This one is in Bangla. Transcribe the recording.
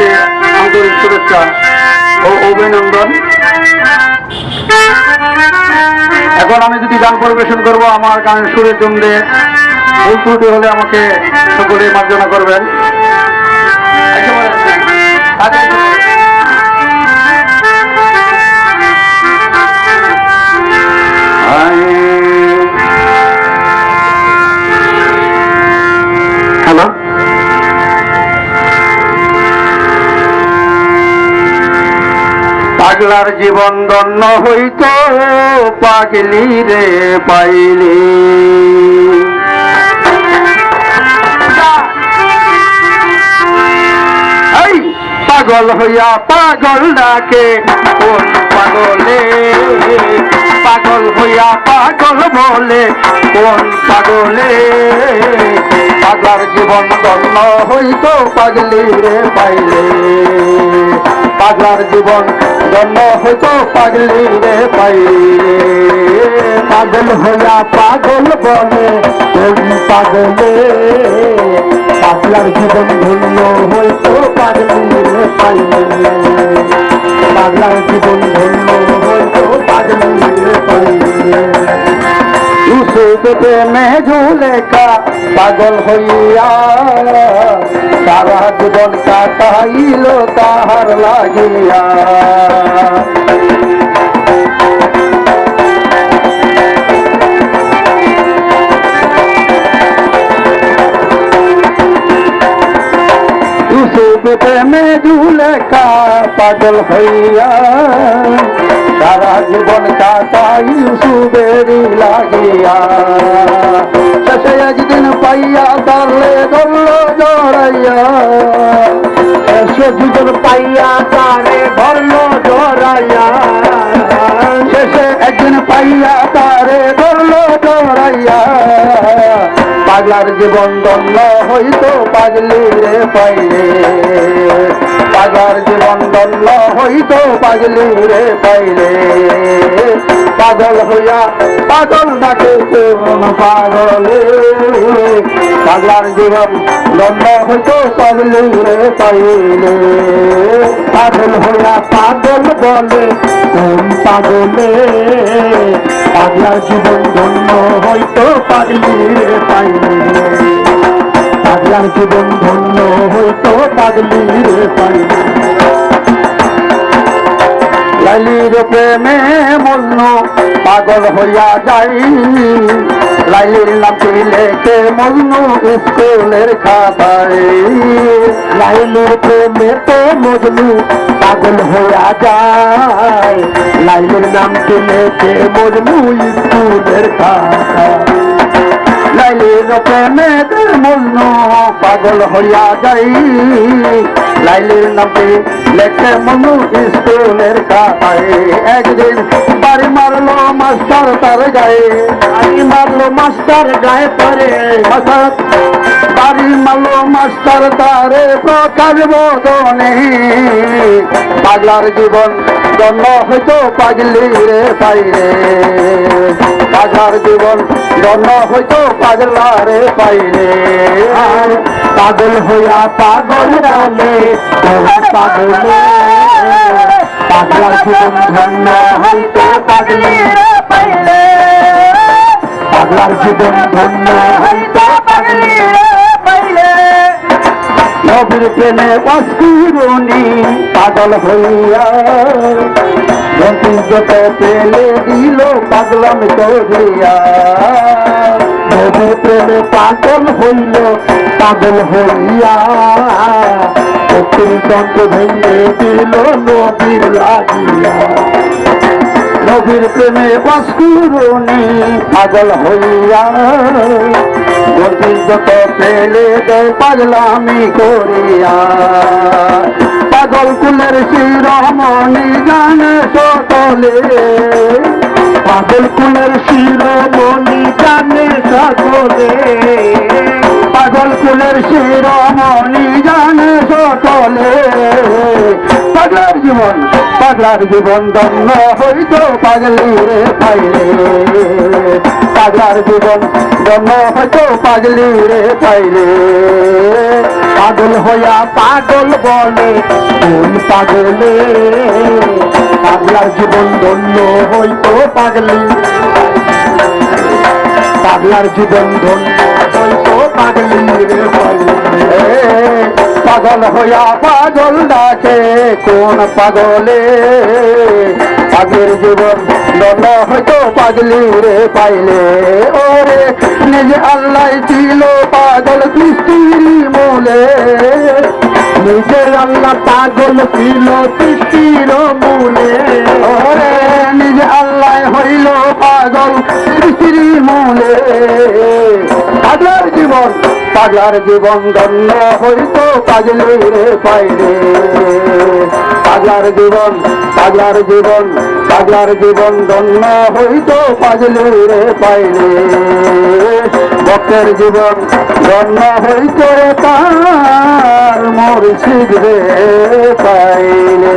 জানাচ্ছি আন্তরিক শুভেচ্ছা ও অভিনন্দন। এখন আমি যদি গান পরিবেশন করব, আমার গানের সুরে জমলে ভুল ত্রুটি হলে আমাকে সকলে মার্জনা করবেন। হ্যালো পাগলার জীবন দন্ন হইত পাগলি রে পাইলি। পাগল হইয়া পাগল ডাকে পাগলে? পাগল হইয়া পাগল বলে, কোন পাগলে? পাগলার জীবন দন্ন হইত পাগলি রে পাইলে। পাগলার জীবন জন্ম হইতো পাগলি রে পাইলে। পাগল হইয়া পাগল বলে, কোন পাগলে? পাগলার জীবন ধন্য হইতো পাগলি রে পাইলে। পাগলার জীবন ধন্য হইতো ইউসুফ প্রেমে ঝুলেকা পাগল হইয়া সারা জীবন কাটাইল তাহার লাগিয়া ইউসুফ প্রেমে ঝুলেকা পাগল হইয়া সারা জীবন কাটাই ইউসুফেরই লাগিয়া। শেষে একদিন পাইয়া তারলে ধরল জড়াইয়া শেষে দুজন পাইয়া তারে ধরল জড়াইয়া শেষে একদিন পাইয়া তারে ধরল জড়াইয়া পাগলার জীবন দন্ন হইতো পাগলি রে পাইলে। পাগলার জীবন দন্ন হইতো পাগলি রে পাইলে। পাগল হইয়া পাগল ডাকে কোন পাগলে। জীবন দন্ন হইতো পাগলি রে পাইলে। পাগল হইয়া পাগল বলে, কোন পাগলে? পাগলার জীবন ধন্য হইতো পাগলি রে পাইলে। পাগলার জীবন ধন্য পাগলি রে পাইলে লাইলির প্রেমে মন্ন পাগল হইয়া যাই। লাইলির নামটি লেখে মন্ন স্কুলের খাতায়। লাইলির প্রেমে তো মজনু পাগল হইয়া যায়। লাইলির নামটি লেখে মজনু স্কুলের খাতায়। লাইলির প্রেমে মন্ন পাগল হইয়া যাই। লাইলির লেখে মনু স্কুলের একদিন বাড়ি মারলো মাস্টার তার গায়ে। বাড়ি মারলো মাস্টার গায়ে পরে বাড়ি মারলো মাস্টার তারে প্রকাশ বোধনে পাগলার জীবন জন্ম হইতো পাগলি রে পাইরে পাগলার জীবন জন্ম হইতো পাগলা রে পাইরে পাগল হইয়া পাগল রামে পাগলে। পাগলার জীবন ধন্য হইতো পাগলি। পাইলে পাগলার জীবন ধন্য হইতো পাগলি। পাইলে নবীর প্রেমে অস্কুরণী পাগল হইয়া। নতুন যত পেলে দিল পাগলাম করিয়া নবীর প্রেমে পাগল হইল, পাগল হইয়া। দক্ষিণ চন্দ্র ভেঙে দিল, নবীর লাগিয়া। নবীর প্রেমে বাসকুরনি পাগল হইয়া গতি যত পেলে দে পাগলামি করিয়া। পাগল কুলের শিরমণি জানে সকলে। পাগল কুলের শিরমণি জানে সকলে। পাগল কুলের শিরমণি জানে সকলে। পাগলার জীবন। পাগলার জীবন ধন্য হইতো পাগলি রে পাইলে পাগলার জীবন ধন্য হইতো পাগলি রে পাইলে পাগল হইয়া পাগল বলে কোন পাগলে। পাগলার জীবন ধন্য হইতো পাগলি। পাগলার জীবন ধন্য হইতো পাগলি রে পাইলে পাগল হইয়া পাগল ডাকে, কোন পাগলে? পাগলের জীবন দল হয়তো পাগলি রে পাইলে। ওরে, নিজে আল্লাহ ছিল পাগল সৃষ্টির মূলে। নিজের আল্লাহ পাগল ছিল সৃষ্টির মূলে। পাগলার জীবন ধন্য হইতো পাগলি রে পাইলে। পাগলার জীবন পাগলার জীবন পাগলার জীবন ধন্য হইতো পাগলি রে পাইলে। ভক্তের জীবন ধন্য হইতো তার মুর্শিদ রে পাইলে।